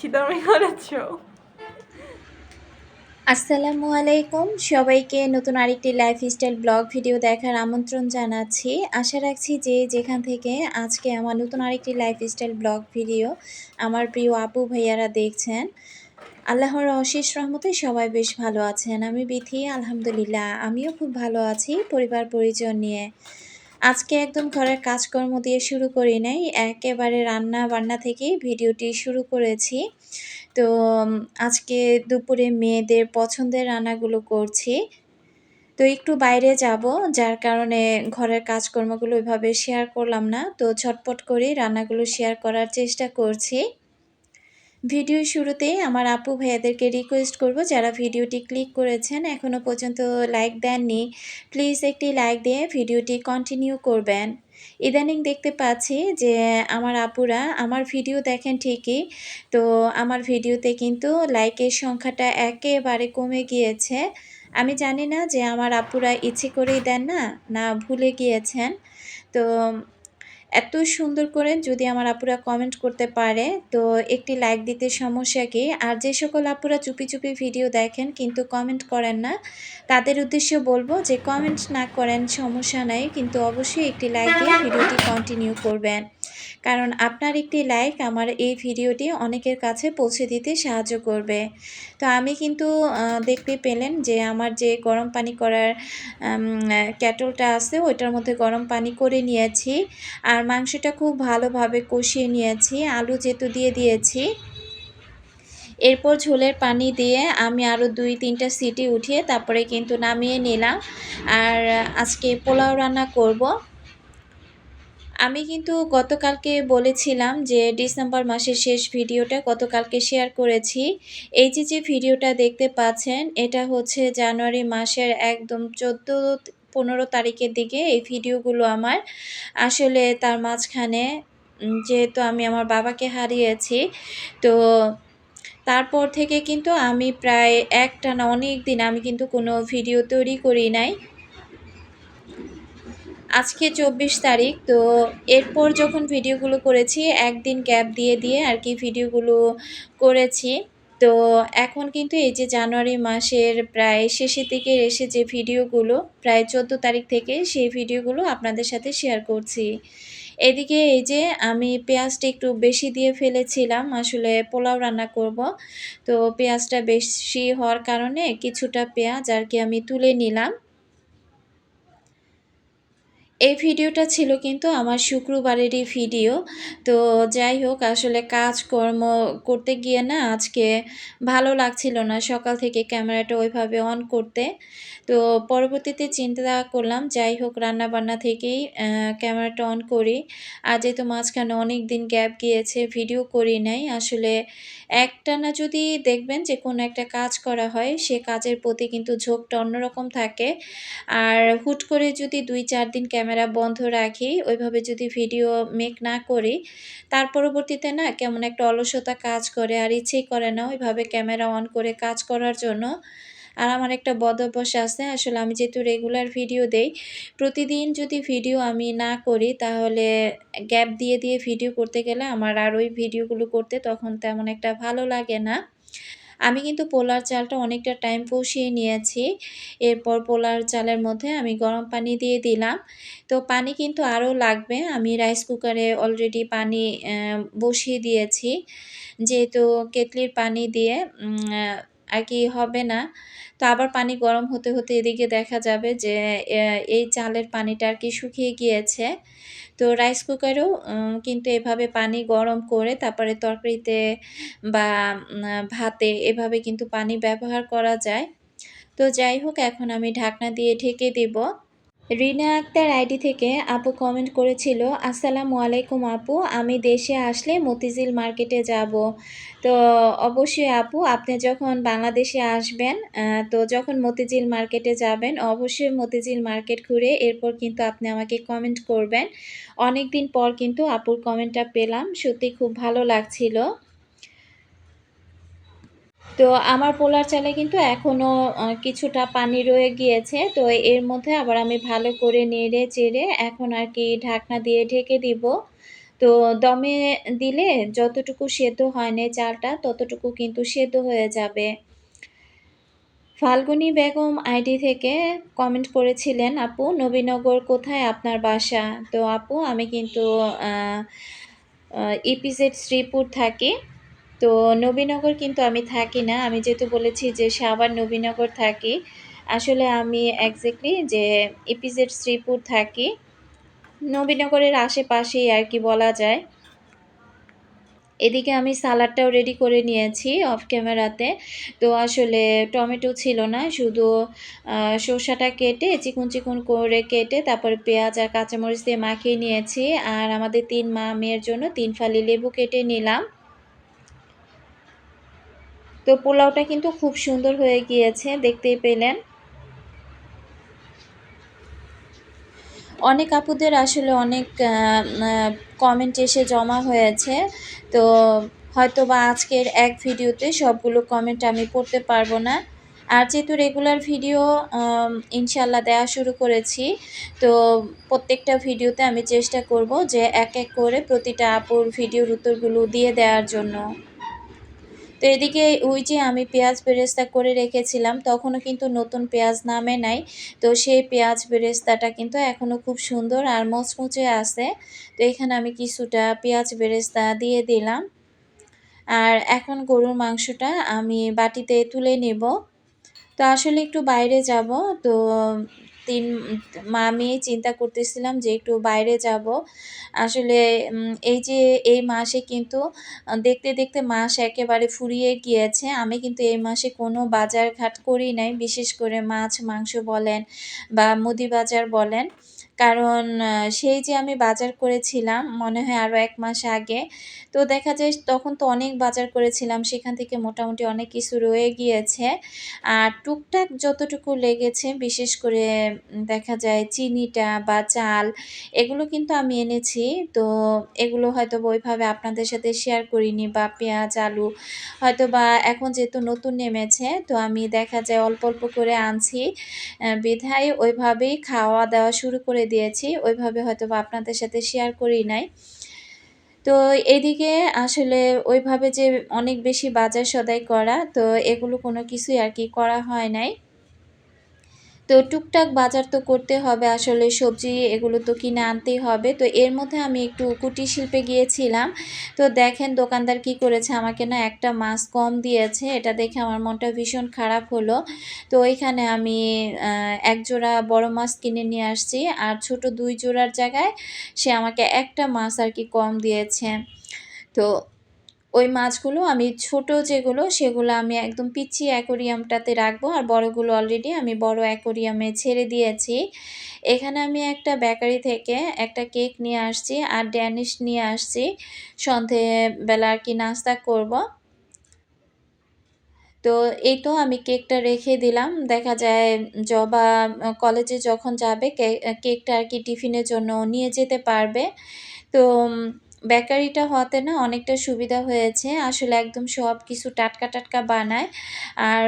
তুমি করেছ আসসালামু আলাইকুম। সবাইকে নতুন আরেকটি লাইফস্টাইল ব্লগ ভিডিও দেখার আমন্ত্রণ জানাচ্ছি। আশা রাখছি যে যেখান থেকে আজকে আমার নতুন আরেকটি লাইফস্টাইল ব্লগ ভিডিও আমার প্রিয় আপু ভাইয়ারা দেখছেন, আল্লাহর অশেষ রহমতে সবাই বেশ ভালো আছেন। আমি বিথি, আলহামদুলিল্লাহ, আমিও খুব ভালো আছি পরিবার পরিজন নিয়ে। আজকে একদম ঘরের কাজকর্ম দিয়ে শুরু করি নাই, একেবারে রান্না বান্না থেকেই ভিডিওটি শুরু করেছি। তো আজকে দুপুরে মেয়েদের পছন্দের রান্নাগুলো করছি। তো একটু বাইরে যাব, যার কারণে ঘরের কাজকর্মগুলো ওইভাবে শেয়ার করলাম না। তো ছটপট করে রান্নাগুলো শেয়ার করার চেষ্টা করছি। ভিডিও শুরুতেই আমার আপু ভাইয়াদেরকে রিকোয়েস্ট করব, যারা ভিডিওটি ক্লিক করেছেন এখনও পর্যন্ত লাইক দেননি প্লিজ একটি লাইক দিয়ে ভিডিওটি কন্টিনিউ করবেন। ইদানিং দেখতে পাচ্ছি যে আমার আপুরা আমার ভিডিও দেখেন ঠিকই, তো আমার ভিডিওতে কিন্তু লাইকের সংখ্যাটা একেবারে কমে গিয়েছে। আমি জানি না যে আমার আপুরা ইচ্ছে করেই দেন না না ভুলে গিয়েছেন। তো এত সুন্দর করে যদি আমার আপুরা কমেন্ট করতে পারে, তো একটি লাইক দিতে সমস্যা কি? আর যে সকল আপুরা চুপি চুপি ভিডিও দেখেন কিন্তু কমেন্ট করেন না, তাদের উদ্দেশ্যে বলব যে কমেন্ট না করেন সমস্যা নাই, কিন্তু অবশ্যই একটি লাইক দিয়ে ভিডিওটি কন্টিনিউ করবেন। কারণ আপনার একটি লাইক আমার এই ভিডিওটি অনেকের কাছে পৌঁছে দিতে সাহায্য করবে। তো আমি কিন্তু দেখতে পেলেন যে আমার যে গরম পানি করার ক্যাটলটা আছে, ওইটার মধ্যে গরম পানি করে নিয়েছি। আর মাংসটা খুব ভালোভাবে কষিয়ে নিয়েছি, আলু যেহেতু দিয়ে দিয়েছি। এরপর ঝোলের পানি দিয়ে আমি আরও দুই, তিনটা সিটি উঠিয়ে তারপরে কিন্তু নামিয়ে নিলাম। আর আজকে পোলাও রান্না করব। আমি কিন্তু গতকালকে বলেছিলাম যে ডিসেম্বর মাসের শেষ ভিডিওটা গতকালকে শেয়ার করেছি। এই যে যে ভিডিওটা দেখতে পাচ্ছেন, এটা হচ্ছে জানুয়ারি মাসের একদম চোদ্দ, পনেরো তারিখের দিকে এই ভিডিওগুলো আমার। আসলে তার মাঝখানে যেহেতু আমি আমার বাবাকে হারিয়েছি, তো তারপর থেকে কিন্তু আমি প্রায় একটা না অনেক দিন আমি কিন্তু কোনো ভিডিও তৈরি করি নাই। আজকে চব্বিশ তারিখ, তো এরপর যখন ভিডিওগুলো করেছি, একদিন গ্যাপ দিয়ে দিয়ে আর কি ভিডিওগুলো করেছি। তো এখন কিন্তু এই যে জানুয়ারি মাসের প্রায় শেষের দিকে এসে যে ভিডিওগুলো, প্রায় চোদ্দ তারিখ থেকে সেই ভিডিওগুলো আপনাদের সাথে শেয়ার করছি। এদিকে এই যে আমি পেঁয়াজটা একটু বেশি দিয়ে ফেলেছিলাম, আসলে পোলাও রান্না করব। তো পেঁয়াজটা বেশি হওয়ার কারণে কিছুটা পেঁয়াজ আর কি আমি তুলে নিলাম। এই ভিডিওটা ছিল কিন্তু আমার শুক্রবারেরই ভিডিও। তো যাই হোক, আসলে কাজকর্ম করতে গিয়ে না আজকে ভালো লাগছিল না। সকাল থেকে ক্যামেরাটা ওইভাবে অন করতে। তো পরবর্তীতে চিন্তা করলাম, যাই হোক, রান্নাবান্না থেকেই ক্যামেরাটা অন করি। আর যেহেতু মাঝখানে অনেক দিন গ্যাপ গিয়েছে, ভিডিও করি নাই। আসলে একটা না যদি দেখবেন যে কোনো একটা কাজ করা হয়, সে কাজের প্রতি কিন্তু ঝোঁকটা অন্যরকম থাকে। আর হুট করে যদি দুই চার দিন ক্যামেরা বন্ধ রাখি, ওইভাবে যদি ভিডিও মেক না করি, তার পরবর্তীতে না কেমন একটা অলসতা কাজ করে আর ইচ্ছেই করে না ওইভাবে ক্যামেরা অন করে কাজ করার জন্য। আর আমার একটা বদ অভ্যাস আছে, আসলে আমি যেহেতু রেগুলার ভিডিও দেই, প্রতিদিন যদি ভিডিও আমি না করি তাহলে গ্যাপ দিয়ে দিয়ে ভিডিও করতে গেলে আমার আর ওই ভিডিওগুলো করতে তখন তেমন একটা ভালো লাগে না। আমি কিন্তু পোলার চালটা অনেকটা টাইম কষিয়ে নিয়েছি। এরপর পোলার চালের মধ্যে আমি গরম পানি দিয়ে দিলাম। তো পানি কিন্তু আরও লাগবে। আমি রাইস কুকারে অলরেডি পানি বসিয়ে দিয়েছি। যেহেতু কেটলির পানি দিয়ে আর কি হবে না। তো আবার পানি গরম হতে হতে এদিকে দেখা যাবে যে এই চালের পানিটা আর কি শুকিয়ে গিয়েছে। তো রাইস কুকারেও কিন্তু এভাবে পানি গরম করে তারপরে তরকারিতে বা ভাতে এভাবে কিন্তু পানি ব্যবহার করা যায়। তো যাই হোক, এখন আমি ঢাকনা দিয়ে ঢেকে দিব। রিনা আক্তার আইডি থেকে আপু কমেন্ট করেছিল, আসসালামু আলাইকুম আপু, আমি দেশে আসলে মতিঝিল মার্কেটে যাব। তো অবশ্যই আপু, আপনি যখন বাংলাদেশে আসবেন তো যখন মতিঝিল মার্কেটে যাবেন, অবশ্যই মতিঝিল মার্কেট ঘুরে এরপর কিন্তু আপনি আমাকে কমেন্ট করবেন। অনেক দিন পর কিন্তু আপুর কমেন্টটা পেলাম, সত্যি খুব ভালো লাগছিল। তো আমার পোলার চালে কিন্তু এখনও কিছুটা পানি রয়ে গিয়েছে তো এর মধ্যে আবার আমি ভালো করে নেড়ে চেড়ে এখন আর কি ঢাকনা দিয়ে ঢেকে দিব তো দমে দিলে যতটুকু সেদ্ধ হয় নাই চালটা, ততটুকু কিন্তু সেদ্ধ হয়ে যাবে। ফাল্গুনী বেগম আইডি থেকে কমেন্ট করেছিলেন, আপু, নবীনগর কোথায় আপনার বাসা? তো আপু, আমি কিন্তু ইপিজেড শ্রীপুর থাকি। তো নবীনগর কিন্তু আমি থাকি না। আমি যেহেতু বলেছি যে সাভার নবীনগর থাকি। আসলে আমি এক্সাক্টলি যে ইপিজেড শ্রীপুর থাকি। নবীনগরের আশেপাশেই আর কি বলা যায়। এদিকে আমি সালাডটাও রেডি করে নিয়েছি অফ ক্যামেরাতে। তো আসলে টমেটো ছিল না। শুধু শসাটা কেটে চিকন, চিকুন করে কেটে তারপর পেঁয়াজ আর কাঁচামরিচ দিয়ে মাখিয়ে নিয়েছি। আর আমাদের তিন মা-মেয়ের জন্য তিন ফালি লেবু কেটে নিলাম। তো পোলাওটা কিন্তু খুব সুন্দর হয়ে গিয়েছে দেখতেই পেলেন। অনেক আপুদের আসলে অনেক কমেন্ট এসে জমা হয়েছে। তো হয়তো বা আজকের এক ভিডিওতে সবগুলো কমেন্ট আমি পড়তে পারব না। আর যেহেতু রেগুলার ভিডিও ইনশাল্লাহ দেয়া শুরু করেছি। তো প্রত্যেকটা ভিডিওতে আমি চেষ্টা করব যে এক, এক করে প্রতিটা আপুর ভিডিওর উত্তরগুলো দিয়ে দেওয়ার জন্য। তো এদিকে ওই যে আমি পেঁয়াজ বেরেস্তা করে রেখেছিলাম, তখনও কিন্তু নতুন পেঁয়াজ নামে নাই। তো সেই পেঁয়াজ বেরেস্তাটা কিন্তু এখনও খুব সুন্দর আর মচমচে আছে। তো এখানে আমি কিছুটা পেঁয়াজ বেরেস্তা দিয়ে দিলাম। আর এখন গরুর মাংসটা আমি বাটিতে তুলে নেব। তো আসলে একটু বাইরে যাব। তো ৩ মা আমি চিন্তা করতেছিলাম যে একটু বাইরে যাব। আসলে এই যে এই মাসে কিন্তু দেখতে, দেখতে মাস একেবারে ফুরিয়ে গিয়েছে। আমি কিন্তু এই মাসে কোনো বাজার-ঘাট করি নাই। বিশেষ করে মাছ, মাংস বলেন বা মুদি বাজার বলেন। কারণ সেই যে আমি বাজার করেছিলাম মনে হয় আরও এক মাস আগে। তো দেখা যায় তখন তো অনেক বাজার করেছিলাম সেখান থেকে মোটামুটি অনেক কিছু রয়ে গিয়েছে। আর টুকটাক যতটুকু লেগেছে বিশেষ করে দেখা যায় চিনিটা বা চাল এগুলো কিন্তু আমি এনেছি। তো এগুলো হয়তো ওইভাবে আপনাদের সাথে শেয়ার করিনি বা পেঁয়াজ, আলু হয়তো বা এখন যেহেতু নতুন নেমেছে তো আমি দেখা যায় অল্প, অল্প করে আনছি। বিধায় ওইভাবেই খাওয়া-দাওয়া শুরু করে দিয়েছি। ওইভাবে হয়তো বা আপনাদের সাথে শেয়ার করি নাই। তো এদিকে আসলে ওইভাবে যে অনেক বেশি বাজার সদাই করা, তো এগুলো কোনো কিছুই আর কি করা হয় নাই। তো টুকটাক বাজার তো করতে হবে আসলে, সবজি এগুলো তো কিনে আনতেই হবে। তো এর মধ্যে আমি একটু কুটির শিল্পে গিয়েছিলাম। তো দেখেন দোকানদার কি করেছে, আমাকে না একটা মাছ কম দিয়েছে। এটা দেখে আমার মনটা ভীষণ খারাপ হলো। তো ওইখানে আমি এক জোড়া বড় মাছ কিনে নিয়ে আসছি। আর ছোট দুই জোড়ার জায়গায় সে আমাকে একটা মাছ আর কি কম দিয়েছে। তো ওই মাছগুলো আমি ছোট যেগুলো, সেগুলো আমি একদম পিচ্চি অ্যাকোরিয়ামটাতে রাখব। আর বড়গুলো অলরেডি আমি বড় অ্যাকোরিয়ামে ছেড়ে দিয়েছি। এখানে আমি একটা বেকারি থেকে একটা কেক নিয়ে আসছি আর ড্যানিশ নিয়ে আসছি। সন্ধেবেলা আর কি নাস্তা করব। তো এই তো আমি কেকটা রেখে দিলাম। দেখা যায় জবা কলেজে যখন যাবে কে, কেকটা আরকি টিফিনের জন্য নিয়ে যেতে পারবে। তো বেকারিটা হতে না অনেকটা সুবিধা হয়েছে। আসলে একদম সব কিছু টাটকা, টাটকা বানায়। আর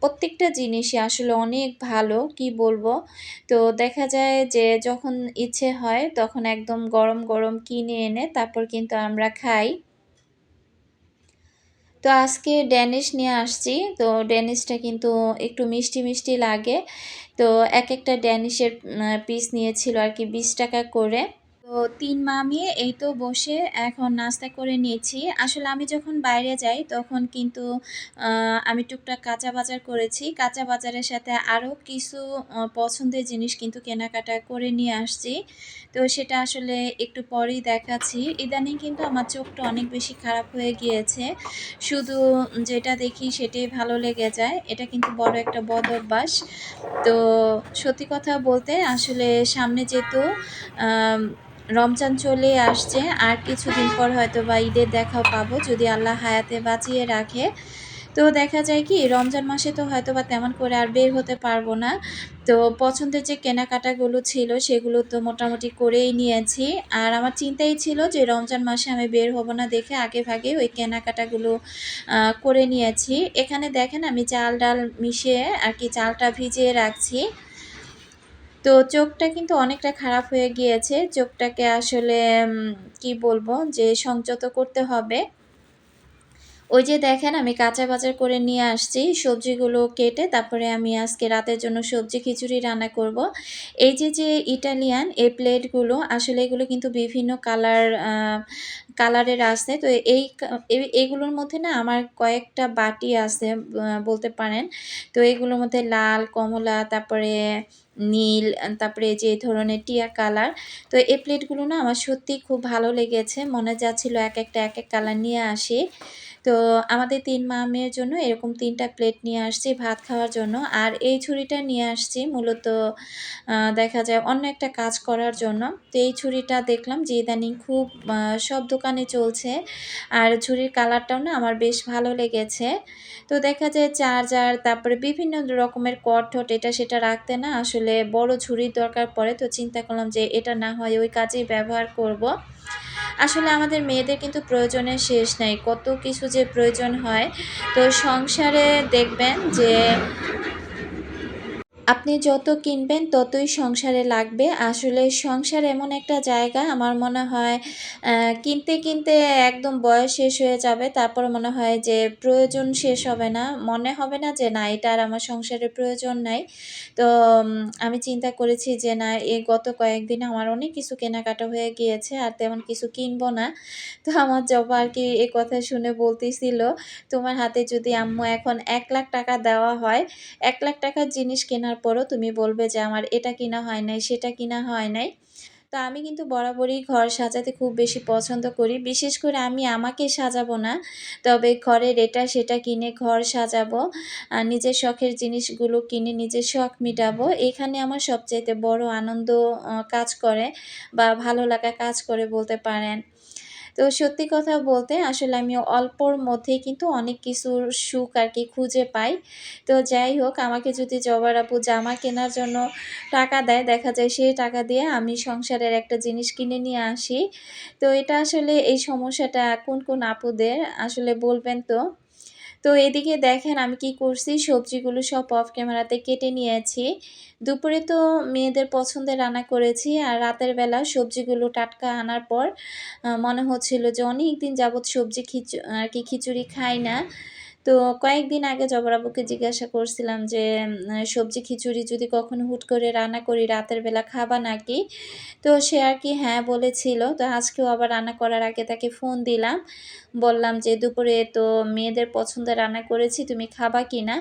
প্রত্যেকটা জিনিসই আসলে অনেক ভালো কি বলব। তো দেখা যায় যে যখন ইচ্ছে হয় তখন একদম গরম, গরম কিনে এনে তারপর কিন্তু আমরা খাই। তো আজকে ড্যানিশ নিয়ে আসছি। তো ড্যানিশটা কিন্তু একটু মিষ্টি, মিষ্টি লাগে। তো একেকটা ড্যানিশের আ পিস নিয়েছিল আর কি বিশ টাকা করে। তো ৩ মা-মেয়ে এই তো বসে এখন নাস্তা করে নিয়েছি। আসলে আমি যখন বাইরে যাই তখন কিন্তু আমি টুকটাক কাঁচা বাজার করেছি। কাঁচা বাজারের সাথে আরও কিছু পছন্দের জিনিস কিন্তু কেনাকাটা করে নিয়ে আসছি। তো সেটা আসলে একটু পরেই দেখাচ্ছি। ইদানিং কিন্তু আমার চোখটা অনেক বেশি খারাপ হয়ে গিয়েছে। শুধু যেটা দেখি সেটাই ভালো লেগে যায়। এটা কিন্তু বড় একটা বদ অভ্যাস। তো সত্যি কথা বলতে আসলে সামনে যেহেতু রমজান চলে আসছে। আর কিছুদিন পর হয়তো বা ঈদের দেখাও পাবো, যদি আল্লাহ হায়াতে বাঁচিয়ে রাখে। তো দেখা যায় কি, রমজান মাসে তো হয়তো বা তেমন করে আর বের হতে পারব না। তো পছন্দের যে কেনাকাটাগুলো ছিল, সেগুলো তো মোটামুটি করেই নিয়েছি। আর আমার চিন্তাই ছিল যে রমজান মাসে আমি বের হব না দেখে আগে ভাগে ওই কেনাকাটাগুলো করে নিয়েছি। এখানে দেখেন আমি চাল-ডাল মিশিয়ে আর কি চালটা ভিজিয়ে রাখছি। তো চোখটা কিন্তু অনেকটা খারাপ হয়ে গিয়েছে। চোখটাকে আসলে কি বলব, যে সংযত করতে হবে। ওই যে দেখেন, আমি কাঁচা বাজার করে নিয়ে আসছি। সবজিগুলো কেটে তারপরে আমি আজকে রাতের জন্য সবজি খিচুড়ি রান্না করব। এই যে যে ইটালিয়ান এই প্লেটগুলো আসলে এগুলো কিন্তু বিভিন্ন কালার কালারের আছে। তো এই এইগুলোর মধ্যে না আমার কয়েকটা বাটি আছে বলতে পারেন। তো এগুলোর মধ্যে লাল, কমলা, তারপরে নীল, তারপরে যে ধরনের টিয়া কালার। তো এই প্লেটগুলো না আমার সত্যি খুব ভালো লেগেছে। মনে যাচ্ছিল এক একটা, এক এক কালার নিয়ে আসি। তো আমাদের তিন মা মেয়ের জন্য এরকম তিনটা প্লেট নিয়ে আসছি ভাত খাওয়ার জন্য। আর এই ছুরিটা নিয়ে আসছি মূলত দেখা যায় অন্য একটা কাজ করার জন্য। তো এই ছুরিটা দেখলাম যে ইদানিং খুব সব দোকানে চলছে। আর ছুরির কালারটাও না আমার বেশ ভালো লেগেছে। তো দেখা যায় চার্জার, তারপরে বিভিন্ন রকমের কটঠট এটা সেটা রাখতে না আসলে বড় ছুরির দরকার পড়ে। তো চিন্তা করলাম যে এটা না হয় ওই কাজেই ব্যবহার করব। আসলে আমাদের মেয়েদের কিন্তু প্রয়োজনের শেষ নাই। কত কিছু যে প্রয়োজন হয়। তো সংসারে দেখবেন যে আপনি যত কিনবেন, ততই সংসারে লাগবে। আসলে সংসার এমন একটা জায়গা, আমার মনে হয় কিনতে কিনতে একদম বয়স শেষ হয়ে যাবে, তারপর মনে হয় যে প্রয়োজন শেষ হবে না। মনে হবে না যে, না, এটা আর আমার সংসারে প্রয়োজন নাই। তো আমি চিন্তা করেছি যে, না এই গত কয়েকদিন আমার অনেক কিছু কেনাকাটা হয়ে গিয়েছে, আর তেমন কিছু কিনবো না। তো আমার জবা আর কি এ কথা শুনে বলতেছিল, তোমার হাতে যদি আম্মু এখন এক লাখ টাকা দেওয়া হয়, এক লাখ টাকার জিনিস কেনার পরও তুমি বলবে যে আমার এটা কিনা হয় নাই, সেটা কিনা হয় নাই। তো আমি কিন্তু বরাবরই ঘর সাজাতে খুব বেশি পছন্দ করি। বিশেষ করে আমি আমাকে সাজাবো না, তবে ঘরের এটা সেটা কিনে ঘর সাজাবো আর নিজের শখের জিনিসগুলো কিনে নিজের শখ মিটাবো। এখানে আমার সবচাইতে বড় আনন্দ কাজ করে বা ভালো লাগা কাজ করে বলতে পারেন। তো সত্যি কথা বলতে আসলে আমি অল্পর মধ্যেই কিন্তু অনেক কিছুর সুখ আর কি খুঁজে পাই। তো যাই হোক, আমাকে যদি জবার আপু জামা কেনার জন্য টাকা দেয়, দেখা যায় সেই টাকা দিয়ে আমি সংসারের একটা জিনিস কিনে নিয়ে আসি। তো এটা আসলে এই সমস্যাটা কোন কোন আপুদের? আসলে বলবেন তো। তো এদিকে দেখেন আমি কি করছি, সবজিগুলো সব অফ ক্যামেরাতে কেটে নিয়েছি। দুপুরে তো মেয়েদের পছন্দের রান্না করেছি আর রাতের বেলা সবজিগুলো টাটকা আনার পর মনে হচ্ছিল যে অনেক দিন যাবৎ সবজি খিচু, আর কি খিচুড়ি খাই না। তো কয়েকদিন আগে জবরাবুকে জিজ্ঞাসা করছিলাম যে সবজি খিচুড়ি যদি কখনো হুট করে রান্না করি রাতের বেলা খাবা নাকি? তো সে আর কি হ্যাঁ বলেছিল। তো আজকেও আবার রান্না করার আগে তাকে ফোন দিলাম। বললাম যে, দুপুরে তো মেয়েদের পছন্দের রান্না করেছি, তুমি খাবা কি না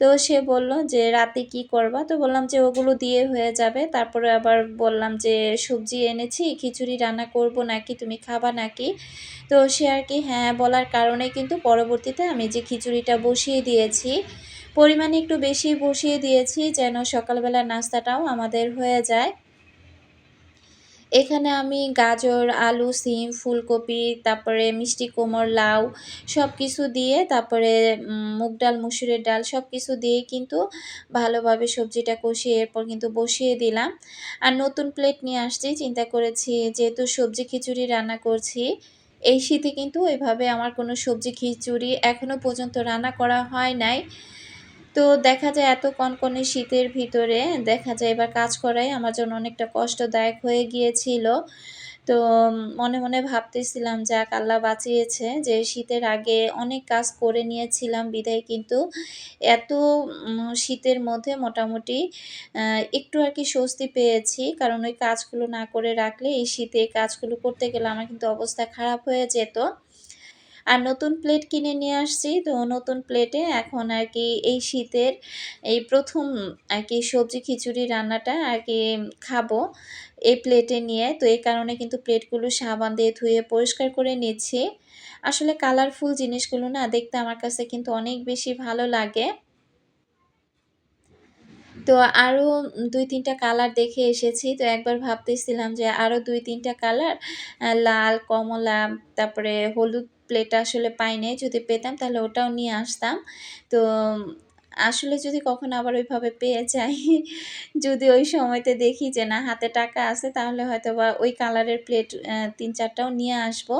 তো সে বলল যে, রাতে কি করবা? তো বললাম যে, ওগুলো দিয়ে হয়ে যাবে। তারপরে আবার বললাম যে, সবজি এনেছি, খিচুড়ি রান্না করব নাকি? তুমি খাবা নাকি? তো সে আর কি হ্যাঁ বলার কারণে কিন্তু পরবর্তীতে আমি যে খিচুড়িটা বসিয়ে দিয়েছি, পরিমাণে একটু বেশি বসিয়ে দিয়েছি যেন সকালবেলা নাস্তাটাও আমাদের হয়ে যায়। এখানে আমি গাজর, আলু, সিম, ফুলকপি, তারপরে মিষ্টি কোমর লাউ সব কিছু দিয়ে তারপরে মুগ ডাল, মুসুরের ডাল সব কিছু দিয়ে কিন্তু ভালোভাবে সবজিটা কষিয়ে এরপর কিন্তু বসিয়ে দিলাম। আর নতুন প্লেট নিয়ে আসছি, চিন্তা করেছি যেহেতু সবজি খিচুড়ি রান্না করছি, এই শীতে কিন্তু এভাবে আমার কোনো সবজি খিচুড়ি এখনও পর্যন্ত রান্না করা হয় নাই। তো দেখা যায় এত কনকনে শীতের ভিতরে দেখা যায় এবার কাজ করাই আমার জন্য অনেকটা কষ্টদায়ক হয়ে গিয়েছিল। তো মনে মনে ভাবতেছিলাম, যাক, আল্লাহ বাঁচিয়েছে যে শীতের আগে অনেক কাজ করে নিয়েছিলাম বিদায়। কিন্তু এত শীতের মধ্যে মোটামুটি একটু আর কি স্বস্তি পেয়েছি। কারণ ওই কাজগুলো না করে রাখলে এই শীতে কাজগুলো করতে গেলে আমার কিন্তু অবস্থা খারাপ হয়ে যেত। আর নতুন প্লেট কিনে নিয়ে আসছি। তো নতুন প্লেটে এখন আর কি এই শীতের এই প্রথম আর কি সবজি খিচুড়ি রান্নাটা আর কি খাব এই প্লেটে নিয়ে। তো এই কারণে কিন্তু প্লেটগুলো সাবান দিয়ে ধুয়ে পরিষ্কার করে নিচ্ছি। আসলে কালারফুল জিনিসগুলো না দেখতে আমার কাছে কিন্তু অনেক বেশি ভালো লাগে। তো আরও দুই তিনটা কালার দেখে এসেছি। তো একবার ভাবতেছিলাম যে আরও দুই তিনটা কালার লাল, কমলা, তারপরে হলুদ প্লেট আসলে পাই নাই, যদি পেতাম তাহলে ওটাও নিয়ে আসতাম। তো, আসলে যদি কখনো আবার ওইভাবে পেয়ে যাই, যদি ওই সময়তে দেখি যে না, হাতে টাকা আছে, তাহলে হয়তো বা ওই কালারের প্লেট তিন চারটাও নিয়ে আসব।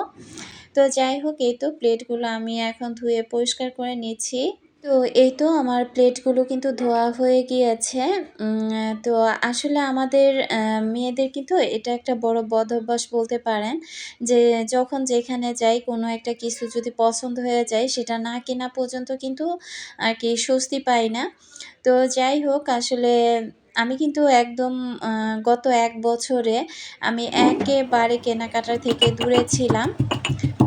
তো যাই হোক, এই তো প্লেটগুলো আমি এখন ধুয়ে পরিষ্কার করে নিচ্ছি। তো এই তো আমার প্লেটগুলো কিন্তু ধোয়া হয়ে গিয়েছে। তো আসলে আমাদের মেয়েদের কিন্তু এটা একটা বড় বদঅভ্যাস বলতে পারেন। যে যখন যেখানে যাই কোনো একটা কিছু যদি পছন্দ হয়ে যায় সেটা না কেনা পর্যন্ত কিন্তু আর কি স্বস্তি পাই না। তো যাই হোক, আসলে আমি কিন্তু একদম গত এক বছরে আমি একেবারে কেনাকাটা থেকে দূরে ছিলাম।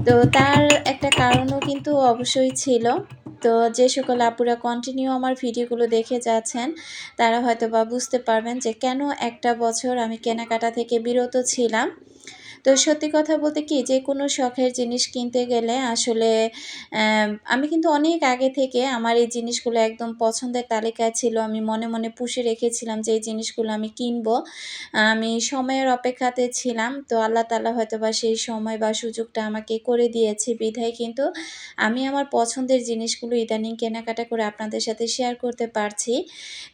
তো তার একটা কারণও কিন্তু অবশ্যই ছিল। তো যে সকল আপুরা কন্টিনিউ আমার ভিডিওগুলো দেখে যাচ্ছেন, তারা হয়তো বা বুঝতে পারবেন যে কেন একটা বছর আমি কেনাকাটা থেকে বিরত ছিলাম। তো সত্যি কথা বলতে কি যে কোনো শখের জিনিস কিনতে গেলে আসলে আমি কিন্তু অনেক আগে থেকে আমার এই জিনিসগুলো একদম পছন্দের তালিকায় ছিল। আমি মনে, মনে পুষে রেখেছিলাম যে এই জিনিসগুলো আমি কিনবো। আমি সময়ের অপেক্ষাতে ছিলাম। তো আল্লাহ তাআলা হয়তোবা সেই সময় বা সুযোগটা আমাকে করে দিয়েছে বিধায় কিন্তু আমি আমার পছন্দের জিনিসগুলো ইদানিং কেনাকাটা করে আপনাদের সাথে শেয়ার করতে পারছি।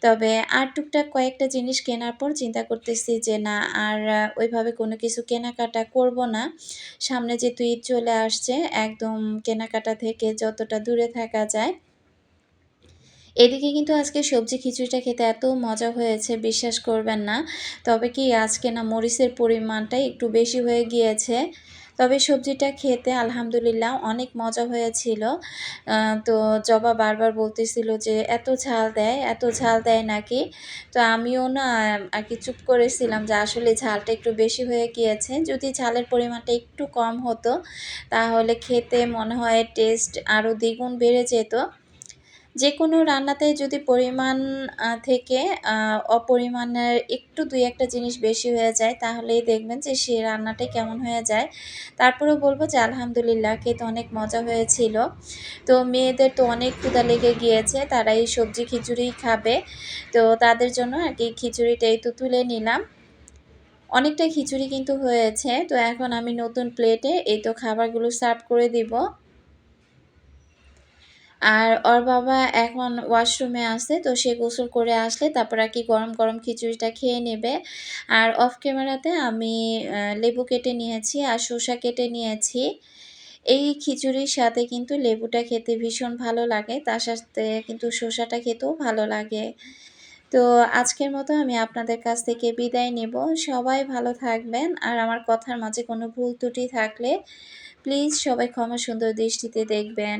তবে আর টুকটাক কয়েকটা জিনিস কেনার পর চিন্তা করতেছি যে না আর ওইভাবে কোনো কিছু কেনাকাটা করব না। সামনে যেহেতু ঈদ চলে আসছে, একদম কেনাকাটা থেকে যতটা দূরে থাকা যায়। এদিকে কিন্তু আজকে সবজি খিচুড়িটা খেতে এত মজা হয়েছে, বিশ্বাস করবেন না। তবে কি আজকে না মরিচের পরিমাণটা একটু বেশি হয়ে গিয়েছে। তবে সবজিটা খেতে আলহামদুলিল্লাহ অনেক মজা হয়েছিল। তো জবা বারবার বলতেছিল যে, "এত ঝাল দেয়, এত ঝাল দেয় নাকি?" তো আমিও না আর কি চুপ করেছিলাম যে আসলে ঝালটা একটু বেশি হয়ে গিয়েছে। যদি ঝালের পরিমাণটা একটু কম হতো, তাহলে খেতে মনে হয় টেস্ট আরও দ্বিগুণ বেড়ে যেত। যেকোনো রান্নাতে যদি পরিমাণ থেকে অপরিমাণের একটু দুই একটা জিনিস বেশি হয়ে যায়, তাহলেই দেখবেন যে সেই রান্নাটাই কেমন হয়ে যায়। তারপরেও বলব যে আলহামদুলিল্লাহ খেতে অনেক মজা হয়েছিল। তো মেয়েদের তো অনেক ক্ষুধা লেগে গিয়েছে। তারা এই সবজি খিচুড়িই খাবে। তো তাদের জন্য আরকি খিচুড়িটা এই তো তুলে নিলাম। অনেকটা খিচুড়ি কিন্তু হয়েছে। তো এখন আমি নতুন প্লেটে এই তো খাবারগুলো সার্ভ করে দিব। আর ওর বাবা এখন ওয়াশরুমে আছে তো সে গোসল করে আসলে তারপর আর কি গরম, গরম খিচুড়িটা খেয়ে নেবে। আর অফ ক্যামেরাতে আমি লেবু কেটে নিয়েছি আর শসা কেটে নিয়েছি। এই খিচুড়ির সাথে কিন্তু লেবুটা খেতে ভীষণ ভালো লাগে। তার সাথে কিন্তু শসাটা খেতেও ভালো লাগে। তো আজকের মতো আমি আপনাদের কাছ থেকে বিদায় নেব। সবাই ভালো থাকবেন। আর আমার কথার মাঝে কোনো ভুল ত্রুটি থাকলে প্লিজ সবাই ক্ষমা সুন্দর দৃষ্টিতে দেখবেন।